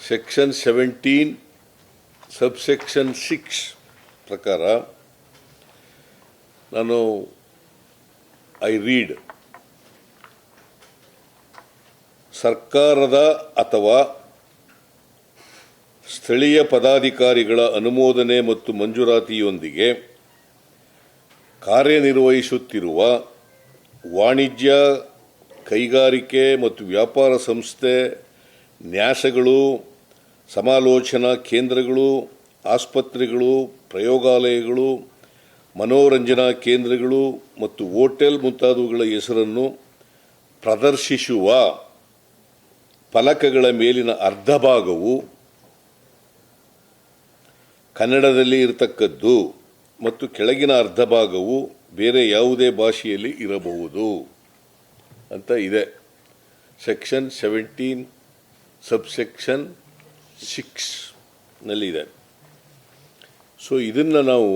Section seventeen subsection six ಪ್ರಕಾರ ನಾನು I read ಸರ್ಕಾರದ ಅಥವಾ ಸ್ಥಳೀಯ ಪದಾಧಿಕಾರಿಗಳ ಅನುಮೋದನೆ ಮತ್ತು ಮಂಜೂರಾತಿಯೊಂದಿಗೆ ಕಾರ್ಯನಿರ್ವಹಿಸುತ್ತಿರುವ ವಾಣಿಜ್ಯ, ಕೈಗಾರಿಕೆ ಮತ್ತು ವ್ಯಾಪಾರ ಸಂಸ್ಥೆ ನ್ಯಾಸಗಳು, ಸಮಾಲೋಚನಾ ಕೇಂದ್ರಗಳು, ಆಸ್ಪತ್ರೆಗಳು, ಪ್ರಯೋಗಾಲಯಗಳು, ಮನೋರಂಜನಾ ಕೇಂದ್ರಗಳು ಮತ್ತು ಹೋಟೆಲ್ ಮುಂತಾದವುಗಳ ಹೆಸರನ್ನು ಪ್ರದರ್ಶಿಸುವ ಫಲಕಗಳ ಮೇಲಿನ ಅರ್ಧ ಭಾಗವು ಕನ್ನಡದಲ್ಲಿ ಇರತಕ್ಕದ್ದು ಮತ್ತು ಕೆಳಗಿನ ಅರ್ಧ ಭಾಗವು ಬೇರೆ ಯಾವುದೇ ಭಾಷೆಯಲ್ಲಿ ಇರಬಹುದು ಅಂತ ಇದೆ. ಸೆಕ್ಷನ್ ಸೆವೆಂಟೀನ್ ಸಬ್ಸೆಕ್ಷನ್ ಸಿಕ್ಸ್ನಲ್ಲಿದೆ ನಲ್ಲಿದೆ. ಸೊ ಇದನ್ನು ನಾವು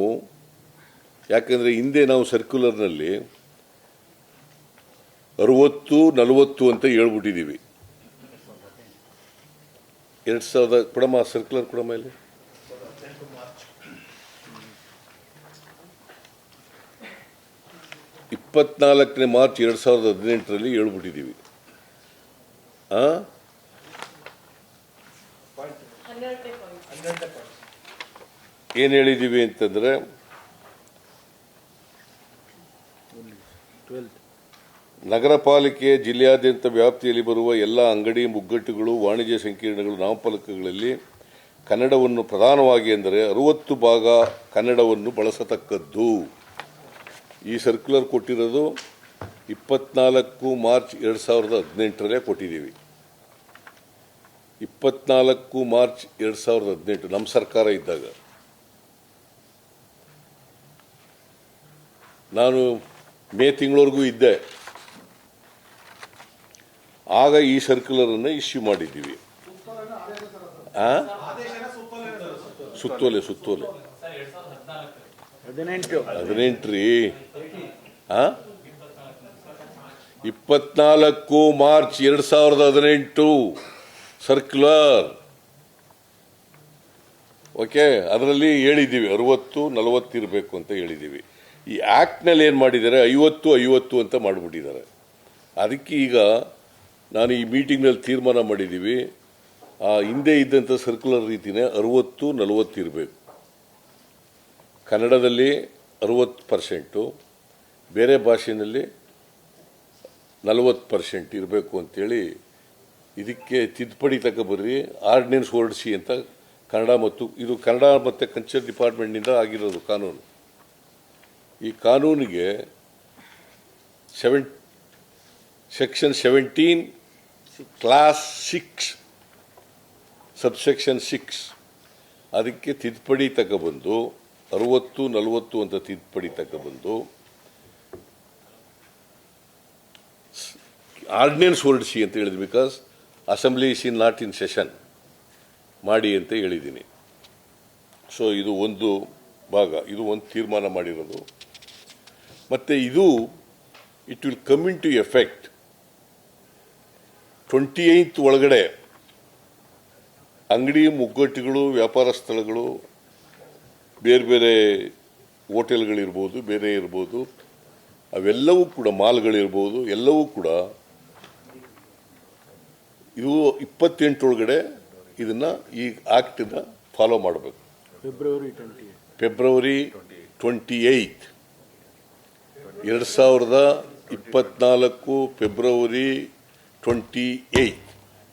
ಯಾಕಂದರೆ ಹಿಂದೆ ನಾವು ಸರ್ಕ್ಯುಲರ್ನಲ್ಲಿ ಅರುವತ್ತು, ನಲವತ್ತು ಅಂತ ಹೇಳ್ಬಿಟ್ಟಿದ್ದೀವಿ ಎರಡು ಸಾವಿರದ, ಕೊಡಮ್ಮ ಸರ್ಕ್ಯುಲರ್ ಕೊಡಮ್ಮ ಇಲ್ಲಿ. ಇಪ್ಪತ್ನಾಲ್ಕನೇ ಮಾರ್ಚ್ ಎರಡು ಸಾವಿರದ ಹದಿನೆಂಟರಲ್ಲಿ ಹೇಳ್ಬಿಟ್ಟಿದ್ದೀವಿ ಆ? ಏನು ಹೇಳಿದ್ದೀವಿ ಅಂತಂದರೆ, ನಗರ ಪಾಲಿಕೆ ಜಿಲ್ಲೆಯಾದ್ಯಂತ ವ್ಯಾಪ್ತಿಯಲ್ಲಿ ಬರುವ ಎಲ್ಲ ಅಂಗಡಿ ಮುಗ್ಗಟ್ಟುಗಳು, ವಾಣಿಜ್ಯ ಸಂಕೀರ್ಣಗಳು, ನಾಮಫಲಕಗಳಲ್ಲಿ ಕನ್ನಡವನ್ನು ಪ್ರಧಾನವಾಗಿ ಎಂದರೆ ಅರುವತ್ತು ಭಾಗ ಕನ್ನಡವನ್ನು ಬಳಸತಕ್ಕದ್ದು. ಈ ಸರ್ಕ್ಯುಲರ್ ಕೊಟ್ಟಿರೋದು ಇಪ್ಪತ್ನಾಲ್ಕು ಮಾರ್ಚ್ ಎರಡು ಸಾವಿರದ ಹದಿನೆಂಟರಲ್ಲೇ ಕೊಟ್ಟಿದ್ದೀವಿ. ಇಪ್ಪತ್ನಾಲ್ಕು ಮಾರ್ಚ್ ಎರಡು ಸಾವಿರದ ಹದಿನೆಂಟು, ನಮ್ಮ ಸರ್ಕಾರ ಇದ್ದಾಗ. ನಾನು ಮೇ ತಿಂಗಳವರೆಗೂ ಇದ್ದೆ. ಆಗ ಈ ಸರ್ಕ್ಯುಲರನ್ನು ಇಶ್ಯೂ ಮಾಡಿದ್ದೀವಿ? ಸುತ್ತೋಲೆ ಸುತ್ತೋಲೆ. ಹದಿನೆಂಟು. ಹದಿನೆಂಟ್ರಿ. ಹಾ ಇಪ್ಪತ್ನಾಲ್ಕು ಮಾರ್ಚ್ ಎರಡು ಸಾವಿರದ ಹದಿನೆಂಟು. ಸರ್ಕ್ಯುಲರ್ ಓಕೆ ಅದರಲ್ಲಿ ಹೇಳಿದ್ದೀವಿ ಅರವತ್ತು ನಲವತ್ತಿರಬೇಕು ಅಂತ ಹೇಳಿದ್ದೀವಿ. ಈ ಆ್ಯಕ್ಟ್ನಲ್ಲಿ ಏನು ಮಾಡಿದ್ದಾರೆ? ಐವತ್ತು ಐವತ್ತು ಅಂತ ಮಾಡಿಬಿಟ್ಟಿದ್ದಾರೆ. ಅದಕ್ಕೆ ಈಗ ನಾನು ಈ ಮೀಟಿಂಗ್ನಲ್ಲಿ ತೀರ್ಮಾನ ಮಾಡಿದ್ದೀವಿ. ಆ, ಹಿಂದೆ ಇದ್ದಂಥ ಸರ್ಕ್ಯುಲರ್ ರೀತಿನೇ ಅರುವತ್ತು, ನಲವತ್ತು ಇರಬೇಕು. ಕನ್ನಡದಲ್ಲಿ ಅರುವತ್ತು ಪರ್ಸೆಂಟು ಬೇರೆ ಭಾಷೆಯಲ್ಲಿ ನಲವತ್ತು ಪರ್ಸೆಂಟ್ ಇರಬೇಕು ಅಂತೇಳಿ ಇದಕ್ಕೆ ತಿದ್ದುಪಡಿ ತಗೊಬರ್ರಿ ಆರ್ಡಿನೆನ್ಸ್ ಹೊರಡಿಸಿ ಅಂತ ಕನ್ನಡ ಮತ್ತು ಇದು ಕನ್ನಡ ಮತ್ತು ಕಲ್ಚರ್ ಡಿಪಾರ್ಟ್ಮೆಂಟ್ನಿಂದ ಆಗಿರೋದು ಕಾನೂನು. ಈ ಕಾನೂನಿಗೆ seven section seventeen clause six subsection six ಅದಕ್ಕೆ ತಿದ್ದುಪಡಿ ತಗೊಬಂದು, ಅರುವತ್ತು, ನಲವತ್ತು ಅಂತ ತಿದ್ದುಪಡಿ ತಗೊಬಂದು ಆರ್ಡಿನೆನ್ಸ್ ಹೊರಡಿಸಿ ಅಂತ ಹೇಳಿದ್ವಿ because assembly is in not in session ಮಾಡಿ ಅಂತ ಹೇಳಿದ್ದೀನಿ. ಸೊ ಇದು ಒಂದು ಭಾಗ, ಇದು ಒಂದು ತೀರ್ಮಾನ ಮಾಡಿರೋದು. ಮತ್ತು ಇದು it will come into effect twenty eight ಒಳಗಡೆ ಅಂಗಡಿ ಮುಗ್ಗಟ್ಟುಗಳು ವ್ಯಾಪಾರ ಸ್ಥಳಗಳು ಬೇರೆ ಬೇರೆ ಹೋಟೆಲ್ಗಳಿರ್ಬೋದು ಬೇರೆ ಇರ್ಬೋದು ಅವೆಲ್ಲವೂ ಕೂಡ ಮಾಲ್ಗಳಿರ್ಬೋದು ಎಲ್ಲವೂ ಕೂಡ ಇದು ಇಪ್ಪತ್ತೆಂಟರೊಳಗಡೆ ಇದನ್ನು ಈ ಆ್ಯಕ್ಟನ್ನು ಫಾಲೋ ಮಾಡಬೇಕು. February twenty February twenty eight ಎರಡು ಸಾವಿರದ ಇಪ್ಪತ್ನಾಲ್ಕು ಫೆಬ್ರವರಿ ಟ್ವೆಂಟಿ ಏಯ್ತ್